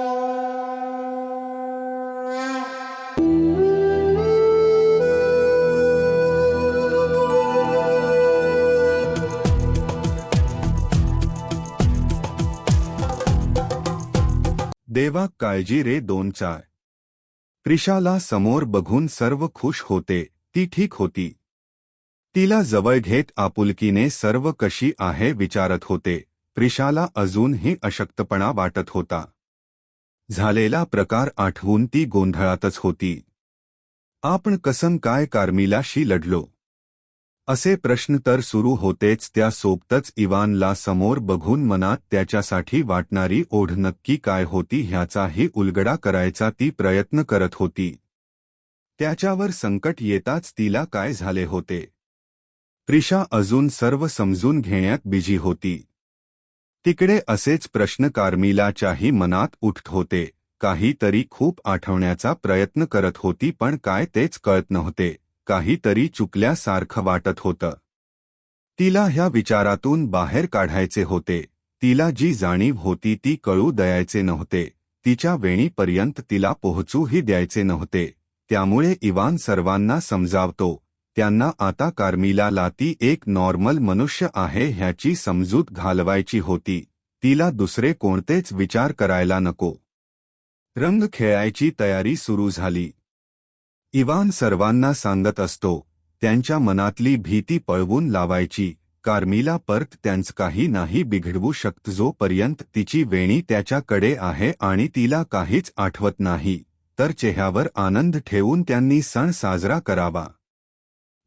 देवा काळजी रे दोन चार. प्रिशाला समोर बघून सर्व खुश होते ती ठीक होती. तिला जवळ घेत आपुलकीने सर्व कशी आहे विचारत होते प्रिशाला अजूनही अशक्तपणा वाटत होता. झालेला प्रकार आठवून ती गोंधळातच होती. आपण कसम काय कार्मिलाशी लढलो? असे प्रश्न तर सुरू होतेच त्या सोबतच इवानला समोर बघून मनात त्याच्यासाठी वाटणारी ओढ नक्की काय होती ह्याचाही उलगडा करायचा ती प्रयत्न करत होती. त्याच्यावर संकट येताच तिला काय झाले होते? प्रिशा अजून सर्व समजून घेण्यात बिझी होती. तिकडे असेच प्रश्न कार्मिलाच्याही मनात उठत होते. काहीतरी खूप आठवण्याचा प्रयत्न करत होती पण काय तेच कळत नव्हते. काहीतरी चुकल्यासारखं वाटत होतं. तिला ह्या विचारातून बाहेर काढायचे होते. तिला जी जाणीव होती ती कळू द्यायचे नव्हते. तिच्या वेणीपर्यंत तिला पोहोचूही द्यायचे नव्हते. त्यामुळे इवान सर्वांना समजावतो त्यांना आता कार्मिलाला ती एक नॉर्मल मनुष्य आहे ह्याची समजूत घालवायची होती. तिला दुसरे कोणतेच विचार करायला नको. रंग खेळायची तयारी सुरू झाली. इवान सर्वांना सांगत असतो त्यांच्या मनातली भीती पळवून लावायची. कार्मिला परत त्यांच काही नाही बिघडवू शकत जोपर्यंत तिची वेणी त्याच्याकडे आहे आणि तिला काहीच आठवत नाही तर चेह्यावर आनंद ठेवून त्यांनी सण साजरा करावा.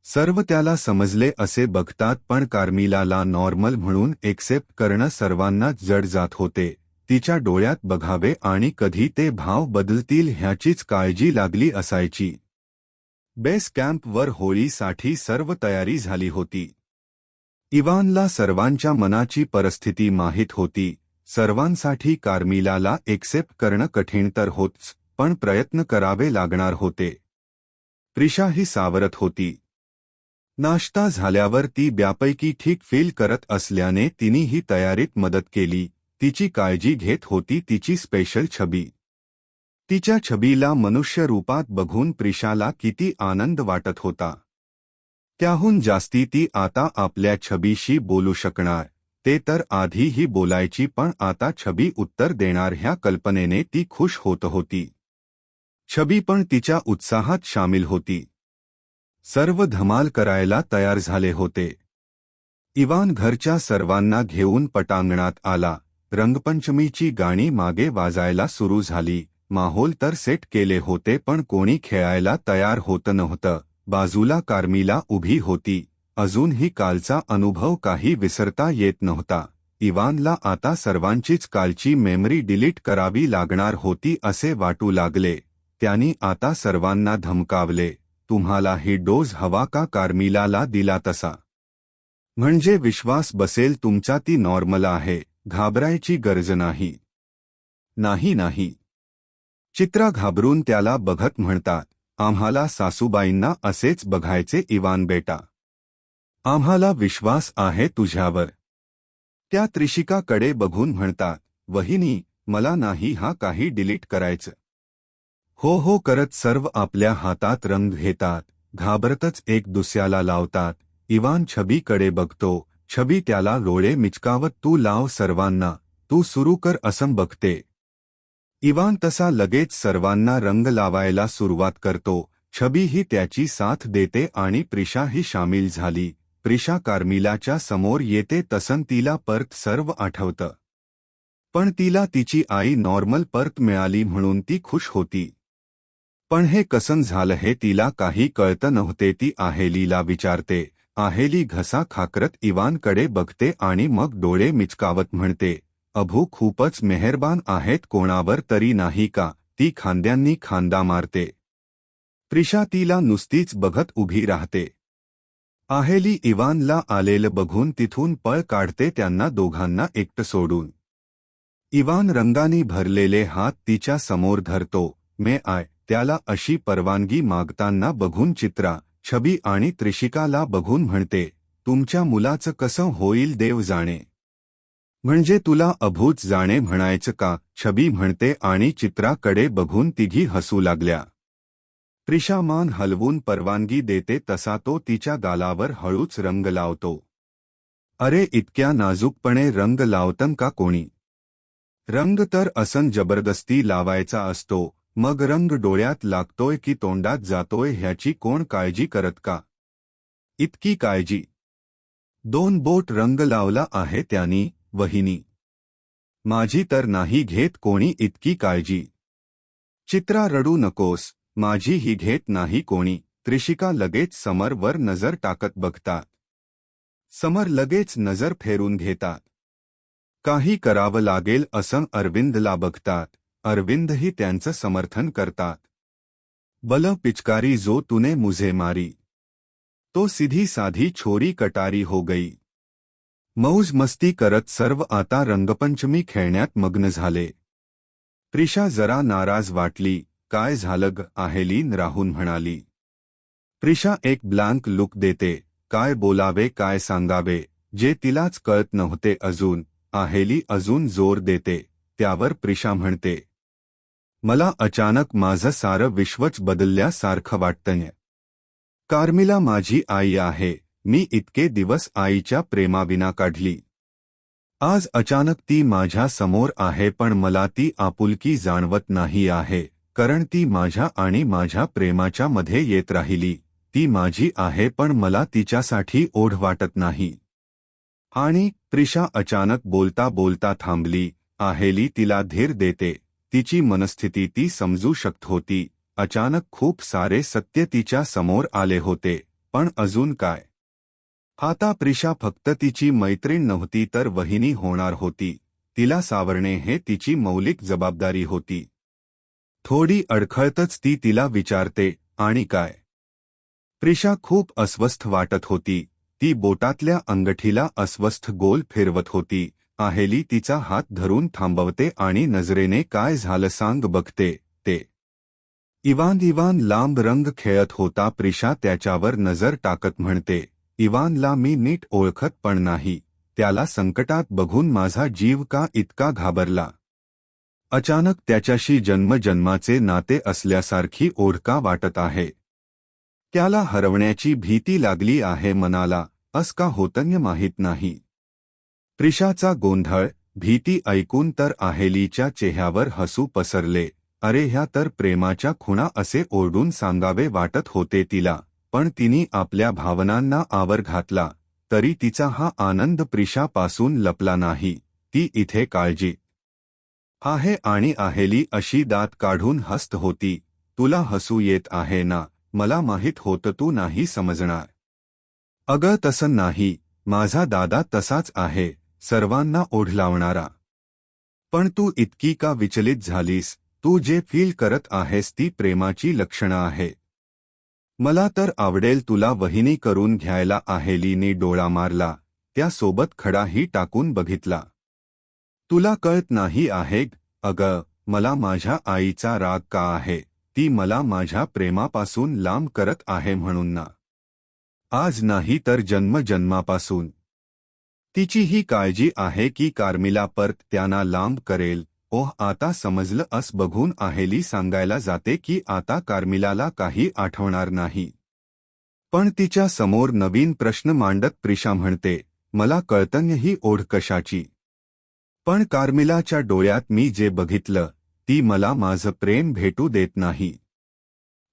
सर्व त्याला समजले असे बघतात पण कार्मिलाला नॉर्मल म्हणून एक्सेप्ट करणं सर्वांना जड जात होते. तिच्या डोळ्यात बघावे आणि कधी ते भाव बदलतील ह्याचीच काळजी लागली असायची. बेस कॅम्पवर होळीसाठी सर्व तयारी झाली होती. इवानला सर्वांच्या मनाची परिस्थिती माहीत होती. सर्वांसाठी कार्मिलाला एक्सेप्ट करणं कठीण तर होतच पण प्रयत्न करावे लागणार होते. प्रिशा ही सावरत होती. नाश्ता झाल्यावर ती ब्यापैकी ठीक फील करत असल्याने तिनेही तयारीत मदत केली. तिची काळजी घेत होती तिची स्पेशल छबी. तिच्या छबीला मनुष्य रूपात बघून प्रिशाला किती आनंद वाटत होता. त्याहून जास्ती ती आता आपल्या छबीशी बोलू शकणार. ते तर आधीही बोलायची पण आता छबी उत्तर देणार ह्या कल्पनेने ती खुश होत होती. छबी पण तिच्या उत्साहात सामील होती. सर्व धमाल करायला तयार झाले होते. इवान घरच्या सर्वांना घेऊन पटांगणात आला. रंगपंचमीची गाणी मागे वाजायला सुरू झाली. माहोल तर सेट केले होते पण कोणी खेळायला तयार होत नव्हतं. बाजूला कार्मिला उभी होती. अजूनही कालचा अनुभव काही विसरता येत नव्हता. इवानला आता सर्वांचीच कालची मेमरी डिलीट करावी लागणार होती असे वाटू लागले. त्यांनी आता सर्वांना धमकावले. तुम्हाला ही डोस हवा का कार्मिलाला दिला तसा? म्हणजे विश्वास बसेल तुमचा ती नॉर्मल आहे घाबरायची गरज नाही. नाही नाही. चित्रा घाबरून त्याला बघत म्हणतात आम्हाला सासूबाईंना असेच बघायचे इवान बेटा. आम्हाला विश्वास आहे तुझ्यावर. त्या त्रिशिकाकडे बघून म्हणतात वहिनी मला नाही हा काही डिलीट करायचं. हो हो करत सर्व आपल्या हातात रंग घेतात घाबरतच एक दुसऱ्याला लावतात. इवान छबीकडे बघतो छबी त्याला डोळे मिचकावत तू लाव सर्वांना तू सुरू कर असं बघते. इवान तसा लगेच सर्वांना रंग लावायला सुरुवात करतो. छबी ही त्याची साथ देते आणि प्रिशाही सामील झाली. प्रिशा कार्मिलाच्या समोर येते तसं तिला परत सर्व आठवतं. पण तिला तिची आई नॉर्मल परत मिळाली म्हणून ती खुश होती. पण हे कसं झालं हे तिला काही कळतं नव्हते. ती आहेलीला विचारते आहेली घसा खाकरत इवानकडे बघते आणि मग डोळे मिचकावत म्हणते अभू खूपच मेहरबान आहेत कोणावर तरी नाही का? ती खांद्यांनी खांदा मारते. प्रिशा तिला नुसतीच बघत उभी राहते. आहेली इवानला आलेलं बघून तिथून पळ काढते त्यांना दोघांना एकटं सोडून. इवान रंगानी भरलेले हात तिच्या समोर धरतो मे आय त्याला अशी परवानगी मागताना बघून चित्रा छबी आणि त्रिशिकाला बघून म्हणते तुमच्या मुलाचं कसं होईल देव जाणे. म्हणजे तुला अभूत जाणे म्हणायचं का? छबी म्हणते आणि चित्राकडे बघून तिघी हसू लागल्या. त्रिशा मान हलवून परवानगी देते तसा तो तिच्या गालावर हळूच रंग लावतो. अरे इतक्या नाजूकपणे रंग लावतं का कोणी? रंग तर असन जबरदस्ती लावायचा असतो मग रंग डोळ्यात लागतोय की तोंडात जातोय ह्याची कोण काळजी करत का? इतकी काळजी. दोन बोट रंग लावला आहे त्यानी वहिनी. माझी तर नाही घेत कोणी इतकी काळजी. चित्रा रडू नकोस माझी ही घेत नाही कोणी. त्रिशिका लगेच समरवर नजर टाकत बघतात. समर लगेच नजर फेरून घेतात. काही करावं लागेल असं अरविंदला बघतात. अरविंदही त्यांचं समर्थन करतात. बल पिचकारी जो तूने मुझे मारी. तो सीधी साधी छोरी कटारी हो गई. मौज मस्ती करत सर्व आता रंगपंचमी खेळण्यात मग्न झाले. प्रिशा जरा नाराज वाटली काय झालं ग आहेलीन राहून म्हणाली. प्रिशा एक ब्लँक लुक देते काय बोलावे काय सांगावे जे तिलाच कळत नव्हते अजून आहेली अजून जोर देते त्यावर प्रिशा म्हणते. मला अचानक माझं सारं विश्वच बदलल्यासारखं वाटतंय. कार्मिला माझी आई आहे. मी इतके दिवस आईच्या प्रेमाविना काढली. आज अचानक ती माझ्या समोर आहे पण मला ती आपुलकी जाणवत नाही आहे, कारण ती माझ्या आणि माझ्या प्रेमाच्या मध्ये येत राहिली. ती माझी आहे पण मला तिच्यासाठी ओढ वाटत नाही. आणि प्रिशा अचानक बोलता बोलता थांबली. आहेली तिला धीर देते. तिची मनस्थिती ती समजू शकत होती. अचानक खूप सारे सत्य तिच्या समोर आले होते. पण अजून काय? आता प्रिशा फक्त तिची मैत्रीण नव्हती तर वहिनी होणार होती. तिला सावरणे हे तिची मौलिक जबाबदारी होती. थोडी अडखळतच ती तिला विचारते आणि काय? प्रिशा खूप अस्वस्थ वाटत होती. ती बोटातल्या अंगठीला अस्वस्थ गोल फिरवत होती. आहेली तिचा हात धरून थांबवते आणि नजरेने काय झालं सांग बघते ते. इवान इवान लांब रंग खेळत होता प्रिशा त्याच्यावर नजर टाकत म्हणते इवानला मी नीट ओळखत पण नाही त्याला संकटात बघून माझा जीव का इतका घाबरला? अचानक त्याच्याशी जन्मजन्माचे नाते असल्यासारखी ओढका वाटत आहे. त्याला हरवण्याची भीती लागली आहे मनाला अस का होतन्य माहीत नाही. प्रिशाचा गोंधळ भीती ऐकून तर आहेलीच्या चेह्यावर हसू पसरले. अरे ह्या तर प्रेमाच्या खुणा असे ओरडून सांगावे वाटत होते तिला पण तिने आपल्या भावनांना आवर घातला तरी तिचा हा आनंद प्रिशापासून लपला नाही ती इथे काळजी आहे आणि आहेली अशी दात काढून हस्त होती तुला हसू येत आहे ना मला माहीत होतं तू नाही समजणार. अगं तसं नाही माझा दादा तसाच आहे सर्वांना ओढ लावणारा. पण तू इतकी का विचलित झालीस? तू जे फील करत आहेस ती प्रेमाची लक्षणं आहे. मला तर आवडेल तुला वहिनी करून घ्यायला आहेलीने डोळा मारला. त्यासोबत खडाही टाकून बघितला. तुला कळत नाही आहे अग मला माझ्या आईचा राग का आहे? ती मला माझ्या प्रेमापासून लांब करत आहे म्हणून ना. आज नाही तर जन्मजन्मापासून तिची ही काळजी आहे की कार्मिला परत त्यांना लांब करेल. ओह आता समजलं अस बघून आहेली सांगायला जाते की आता कार्मिलाला काही आठवणार नाही. पण तिच्या समोर नवीन प्रश्न मांडत प्रिशा म्हणते मला कळतन्य ही ओढ कशाची. पण कार्मिलाच्या डोळ्यात मी जे बघितलं ती मला माझं प्रेम भेटू देत नाही.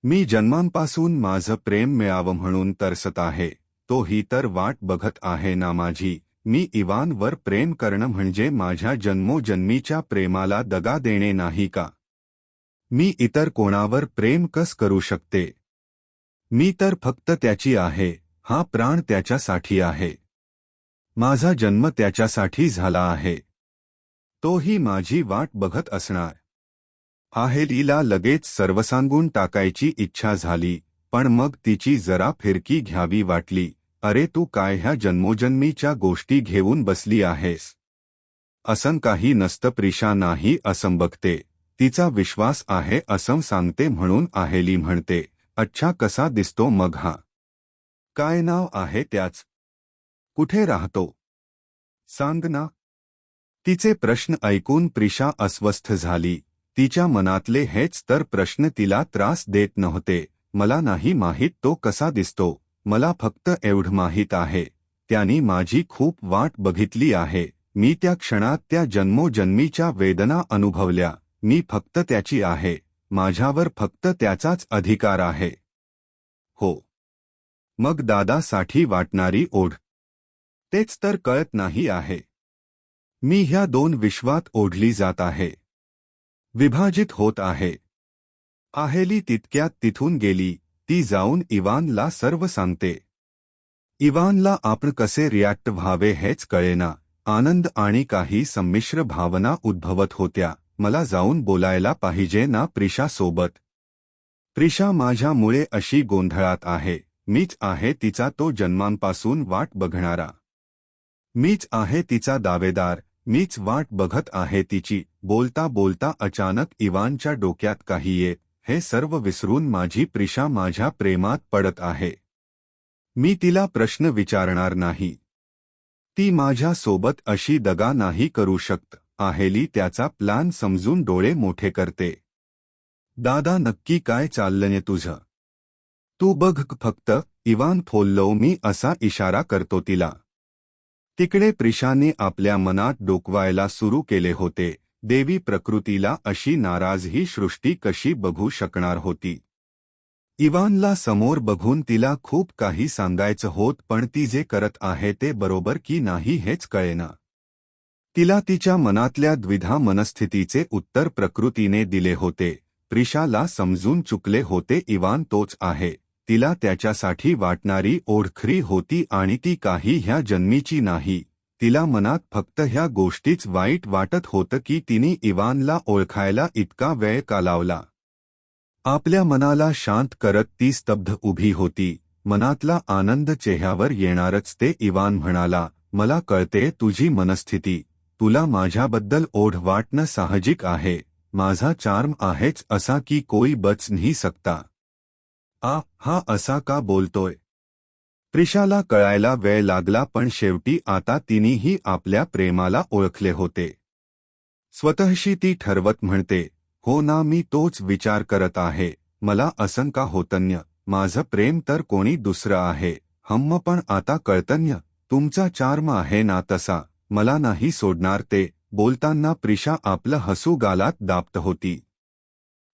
मी जन्मांपासून माझं प्रेम मिळावं म्हणून तरसत आहे तो ही तर वाट बघत आहे ना माझी. मी इवानवर प्रेम करणं म्हणजे माझ्या जन्मोजन्मीच्या प्रेमाला दगा देणे नाही का? मी इतर कोणावर प्रेम कस करू शकते? मी तर फक्त त्याची आहे हा प्राण त्याच्यासाठी आहे. माझा जन्म त्याच्यासाठी झाला आहे. तोही माझी वाट बघत असणार. आहेलीला लगेच सर्व सांगून टाकायची इच्छा झाली पण मग तिची जरा फिरकी घ्यावी वाटली. अरे तू काय ह्या जन्मोजन्मीच्या गोष्टी घेऊन बसली आहेस? असं काही नसतं प्रिशा. नाही असं बघते. तिचा विश्वास आहे असं सांगते म्हणून आहेली म्हणते. अच्छा कसा दिसतो मग हा? काय नाव आहे त्याच? कुठे राहतो? सांग ना. तिचे प्रश्न ऐकून प्रिशा अस्वस्थ झाली. तिच्या मनातले हेच तर प्रश्न तिला त्रास देत नव्हते. मला नाही माहीत तो कसा दिसतो. मला फक्त एवढं माहीत आहे. त्यांनी माझी खूप वाट बघितली आहे. मी त्या क्षणात त्या जन्मोजन्मीच्या वेदना अनुभवल्या. मी फक्त त्याची आहे. माझ्यावर फक्त त्याचाच अधिकार आहे. हो. मग दादासाठी वाटणारी ओढ. तेच तर कळत नाही आहे. मी ह्या दोन विश्वात ओढली जात आहे. विभाजित होत आहे. आहेली तितक्यात तिथून गेली. ती जाऊन इवानला सर्व सांगते. इवानला आपण कसे रिॲक्ट व्हावे हेच कळेना. आनंद आणि काही संमिश्र भावना उद्भवत होत्या. मला जाऊन बोलायला पाहिजे ना प्रिशासोबत प्रिशा माझ्यामुळे अशी गोंधळात आहे. मीच आहे तिचा तो जन्मांपासून वाट बघणारा. मीच आहे तिचा दावेदार. मीच वाट बघत आहे तिची. बोलता बोलता अचानक इवानच्या डोक्यात काही येत. हे सर्व विसरून माझी प्रिशा माझ्या प्रेमात पडत आहे. मी तिला प्रश्न विचारणार नाही. ती माझ्या सोबत अशी दगा नाही करू शकत आहेली त्याचा प्लान समजून डोळे मोठे करते. दादा नक्की काय चाललंय तुझं? तू बघ फक्त इवान फोल्लो मी असा इशारा करतो तिला. तिकडे प्रिशाने आपल्या मनात डोकवायला सुरू केले होते. देवी प्रकृतीला अशी नाराज ही सृष्टी कशी बघू शकणार होती? इवानला समोर बघून तिला खूप काही सांगायचं होत पण ती जे करत आहे ते बरोबर की नाही हेच कळेना. तिला तिच्या मनातल्या द्विधा मनस्थितीचे उत्तर प्रकृतीने दिले होते. प्रिशाला समजून चुकले होते इवान तोच आहे. तिला त्याच्यासाठी वाटणारी ओढखरी होती आणि ती काही ह्या जन्मीची नाही. तिला मनात फक्त ह्या गोष्टीच वाईट वाटत होतं की तिने इवानला ओळखायला इतका वेळ का लावला. आपल्या मनाला शांत करत ती स्तब्ध उभी होती. मनातला आनंद चेह्यावर येणारच ते इवान म्हणाला मला कळते तुझी मनस्थिती. तुला माझ्याबद्दल ओढ वाटणं साहजिक आहे. माझा चार्म आहेच असा की कोई बच नाही सकता. आ हा असा का बोलतोय? त्रिशाला कळायला वेळ लागला पण शेवटी आता तिनेही आपल्या प्रेमाला ओळखले होते. स्वतःशी ती ठरवत म्हणते हो ना मी तोच विचार करत आहे. मला असं का होतन्य. माझं प्रेम तर कोणी दुसरं आहे. हम्म पण आता कळतन्य. तुमचा चार्म आहे ना तसा. मला नाही सोडणार ते. बोलताना प्रिशा आपलं हसू गालात दाबत होती.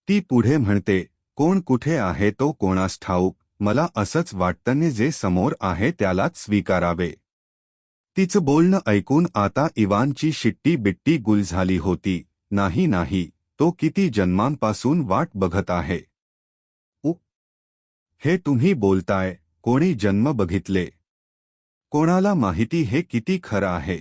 ती पुढे म्हणते कोण कुठे आहे तो कोणास ठाऊक? मला असंच वाटतं जे समोर आहे त्यालाच स्वीकारावे. तिचं बोलणं ऐकून आता इवानची शिट्टी बिट्टी गुल झाली होती. नाही नाही तो किती जन्मांपासून वाट बघत आहे. उ. हे तुम्ही बोलताय कोणी जन्म बघितले? कोणाला माहिती हे किती खरं आहे?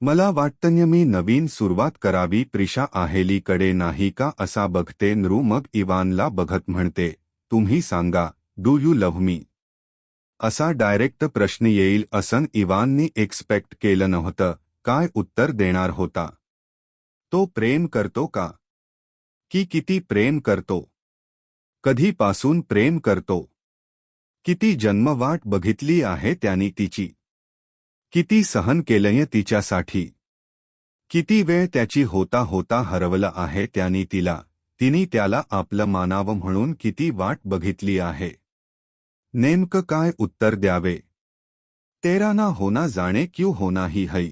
मला वाटतंय मी नवीन सुरुवात करावी प्रिशा आहेलीकडे नाही का असा बघते नृ मग इवानला बघत म्हणते तुम्ही सांगा. Do you love me? असा डायरेक्ट प्रश्न येईल असं इवाननी एक्सपेक्ट केलं नव्हतं. काय उत्तर देणार होता? तो प्रेम करतो का? की किती प्रेम करतो? कधीपासून प्रेम करतो? किती जन्मवाट बघितली आहे त्यांनी तिची? किती सहन केलंय तिच्यासाठी? किती वेळ त्याची होता होता हरवलं आहे त्यांनी तिला? तिने त्याला आपलं मानावं म्हणून किती वाट बघितली आहे? नेमकं काय उत्तर द्यावे? तेरा ना होना जाणे क्यों होना ही है?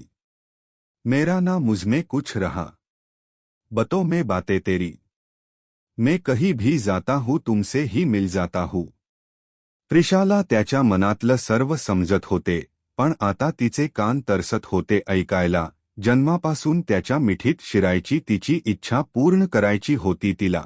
मेरा ना मुझमें कुछ रहा। बतो मैं बातें तेरी। मैं कहीं भी जाता हूँ, तुमसे ही मिल जाता हूँ। त्रिशाला त्याच्या मनातलं सर्व समजत होते, पण आता तिचे कान तरसत होते ऐकायला, जन्मापासून त्याच्या मिठीत शिरायची तिची इच्छा पूर्ण करायची होती तिला.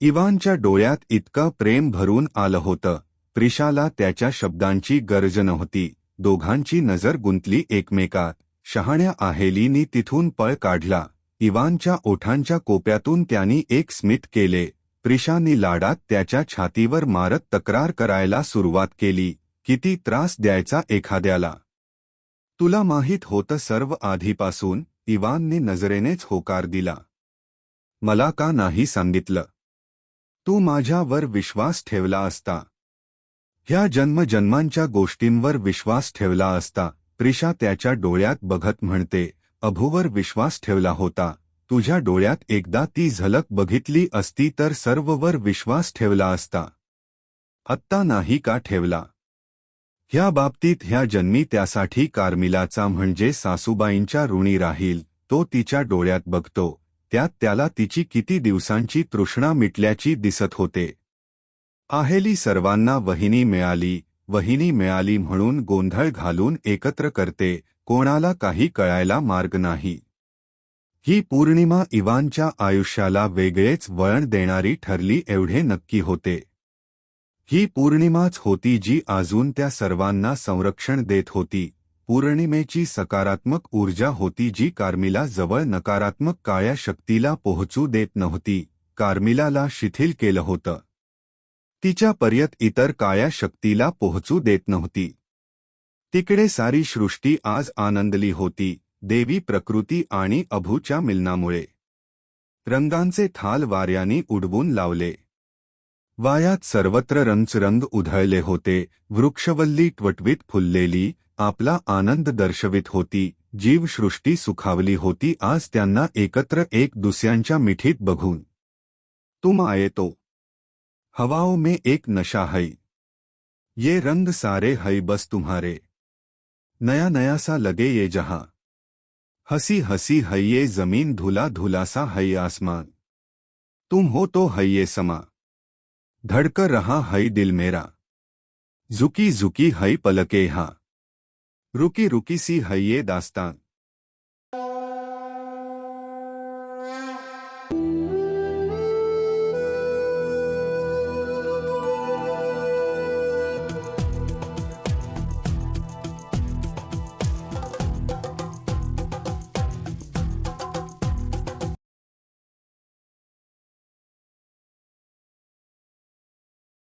इवानच्या डोळ्यात इतकं प्रेम भरून आलं होतं प्रिशाला त्याच्या शब्दांची गरज नव्हती. दोघांची नजर गुंतली एकमेकात. शहाण्या आहेलीनी तिथून पळ काढला. इवानच्या ओठांच्या कोप्यातून त्यांनी एक स्मित केले. प्रिशानी लाडात त्याच्या छातीवर मारत तक्रार करायला सुरुवात केली. किती त्रास द्यायचा एखाद्याला? तुला माहीत होतं सर्व आधीपासून इवानने नजरेनेच होकार दिला. मला का नाही सांगितलं? तू माझ्यावर विश्वास ठेवला असता. ह्या जन्मजन्मांच्या गोष्टींवर विश्वास ठेवला असता प्रिशा त्याच्या डोळ्यात बघत म्हणते अभूवर विश्वास ठेवला होता. तुझ्या डोळ्यात एकदा ती झलक बघितली असती तर सर्ववर विश्वास ठेवला असता. आत्ता नाही का ठेवला? ह्या बाबतीत ह्या जन्मी त्यासाठी कार्मिलाचा म्हणजे सासूबाईंच्या ऋणी राहील तो तिच्या डोळ्यात बघतो. त्यात त्याला तिची किती दिवसांची तृष्णा मिटल्याची दिसत होते. आहेली सर्वांना वहिनी मिळाली वहिनी मिळाली म्हणून गोंधळ घालून एकत्र करते कोणाला काही कळायला मार्ग नाही. ही पौर्णिमा इवांच्या आयुष्याला वेगळेच वळण देणारी ठरली एवढे नक्की होते. ही पौर्णिमाच होती जी अजून त्या सर्वांना संरक्षण देत होती पौर्णिमेची सकारात्मक ऊर्जा होती जी कार्मिला जवळ नकारात्मक काळ्या शक्तीला पोहोचू देत नव्हती कार्मिलाला शिथिल केलं होतं. तिच्या पर्यत इतर काळ्या शक्तीला पोहोचू देत नव्हती. तिकडे सारी सृष्टी आज आनंदली होती देवी प्रकृती आणि अभूच्या मिलनामुळे. रंगांचे थाल वाऱ्याने उडवून लावले. वायात सर्वत्र रंगरंग उधळले होते वृक्षवल्ली ट्वटवीत फुललेली आपला आनंद दर्शवित होती जीवसृष्टी सुखावली होती आज त्यांना एकत्र एक दुसऱ्यांच्या मिठीत बघून. तुम आयेतो. हवाओं में एक नशा है। ये रंग सारे है, बस तुम्हारे। नया नया सा लगे ये जहाँ। हसी हसी है, ये ज़मीन धुला धुला सा है, आसमान। तुम हो तो है ये समा। धड़कर रहा है दिल मेरा। झुकी झुकी है पलके हाँ। रुकी रुकी सी है ये दास्तान।